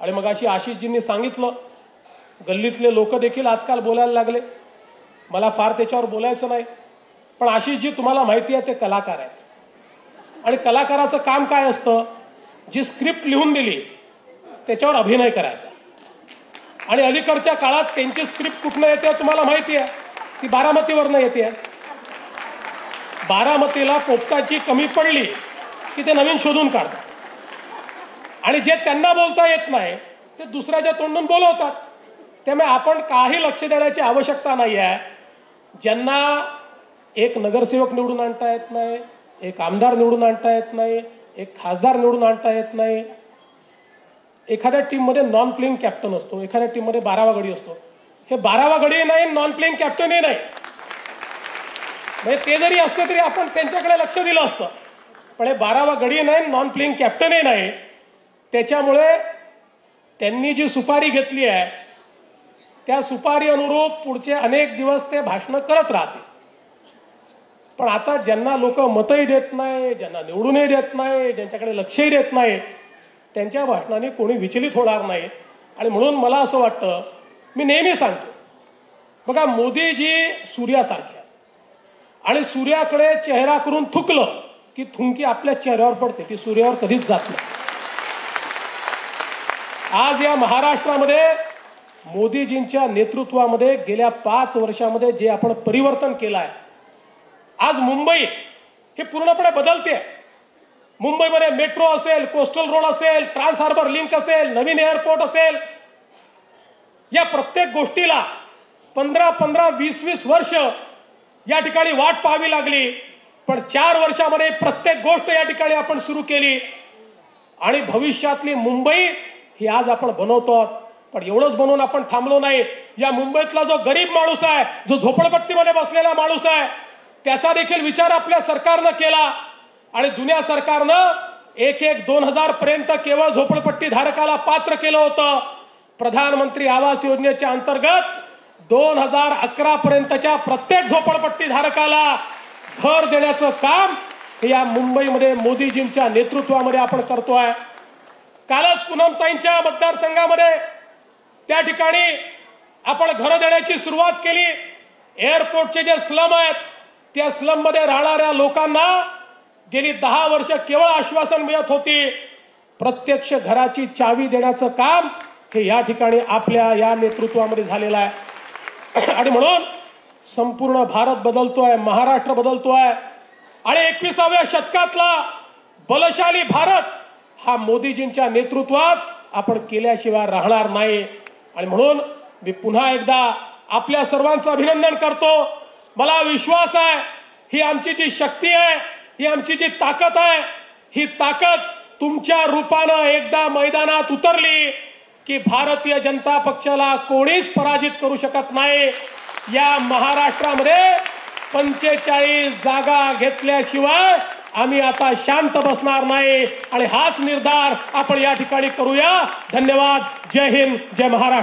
आणि मग अशी आशिषजींनी सांगितलं. गल्लीतले लोक देखील आजकाल बोलायला लागले. मला फार त्याच्यावर बोलायचं नाही. पण आशिषजी तुम्हाला माहिती आहे ते कलाकार आहेत. आणि कलाकाराचं काम काय असतं? जी स्क्रिप्ट लिहून दिली त्याच्यावर अभिनय करायचा. आणि अलीकडच्या काळात त्यांची स्क्रिप्ट कुठनं येते हो तुम्हाला माहिती आहे? ती बारामतीवरनं येते बारामतीला पोपटाची कमी पडली की ते नवीन शोधून काढतात. आणि जे त्यांना बोलता येत नाही ते दुसऱ्याच्या तोंडून बोलवतात. त्यामुळे आपण काही लक्ष देण्याची आवश्यकता नाही आहे. ज्यांना एक नगरसेवक निवडून आणता येत नाही एक आमदार निवडून आणता येत नाही एक खासदार निवडून आणता येत नाही. एखाद्या टीममध्ये नॉन प्लेइंग कॅप्टन असतो एखाद्या टीममध्ये बारावा गडी असतो. हे बारावा गडी नाही नॉन प्लेइंग कॅप्टनही नाही. म्हणजे ते जरी असते तरी आपण त्यांच्याकडे लक्ष दिलं असतं. पण हे बारावा गडी नाही नॉन प्लेइंग कॅप्टनही नाही. त्याच्यामुळे त्यांनी जी सुपारी घेतली आहे त्या सुपारी अनुरूप पुढचे अनेक दिवस ते भाषणं करत राहते पण आता ज्यांना लोक मतही देत नाही ज्यांना निवडूनही देत नाही ज्यांच्याकडे लक्षही देत नाही त्यांच्या भाषणाने कोणी विचलित होणार नाही. आणि म्हणून मला असं वाटतं मी नेहमी सांगतो बघा मोदीजी सूर्यासारखे. आणि सूर्याकडे चेहरा करून थुकलं की थुंकी आपल्या चेहऱ्यावर पडते ती सूर्यावर कधीच जात नाही. आज या महाराष्ट्रामध्ये मोदीजींच्या नेतृत्वामध्ये गेल्या पाच वर्षामध्ये जे आपण परिवर्तन केलं आहे आज मुंबई हे पूर्णपणे बदलते. मुंबईमध्ये मेट्रो असेल कोस्टल रोड असेल ट्रान्स हार्बर लिंक असेल नवीन एअरपोर्ट असेल. या प्रत्येक गोष्टीला पंधरा पंधरा वीस वीस वर्ष या ठिकाणी वाट पाहावी लागली. पण चार वर्षामध्ये प्रत्येक गोष्ट या ठिकाणी आपण सुरू केली. आणि भविष्यातली मुंबई हे आज आपण बनवतो आहोत. पण एवढंच बनवून आपण थांबलो नाही या मुंबईतला जो गरीब माणूस आहे जो झोपडपट्टीमध्ये बसलेला माणूस आहे त्याचा देखील विचार आपल्या सरकारनं केला. आणि जुन्या सरकारनं एक एक दोन हजार पर्यंत केवळ झोपडपट्टी धारकाला पात्र केलं होतं. प्रधानमंत्री आवास योजनेच्या अंतर्गत दोन हजार अकरा पर्यंतच्या प्रत्येक झोपडपट्टी धारकाला घर देण्याचं काम या मुंबईमध्ये मोदीजींच्या नेतृत्वामध्ये आपण करतोय. कालच पूनमताईंच्या मतदारसंघामध्ये त्या ठिकाणी आपण घरं देण्याची सुरुवात केली. एअरपोर्टचे जे स्लम आहेत त्या स्लममध्ये राहणाऱ्या लोकांना गेली दहा वर्ष केवळ आश्वासन मिळत होती प्रत्यक्ष घराची चावी देण्याचं काम हे या ठिकाणी आपल्या या नेतृत्वामध्ये झालेलं आहे. आणि म्हणून संपूर्ण भारत बदलतोय महाराष्ट्र बदलतोय. आणि एकविसाव्या शतकातला बलशाली भारत हा मोदीजींच्या नेतृत्वात आपण केल्याशिवाय राहणार नाही. आणि म्हणून मी पुन्हा एकदा आपल्या सर्वांचं अभिनंदन करतो. मला विश्वास आहे ही आमची जी शक्ती आहे ही आमची जी ताकद आहे ही ताकद तुमच्या रूपानं एकदा मैदानात उतरली की भारतीय जनता पक्षाला कोणीच पराजित करू शकत नाही. या महाराष्ट्रामध्ये पंचेचाळीस जागा घेतल्याशिवाय आम्ही आता शांत बसणार नाही आणि हाच निर्धार आपण या ठिकाणी करूया. धन्यवाद. जय हिंद. जय महाराष्ट्र.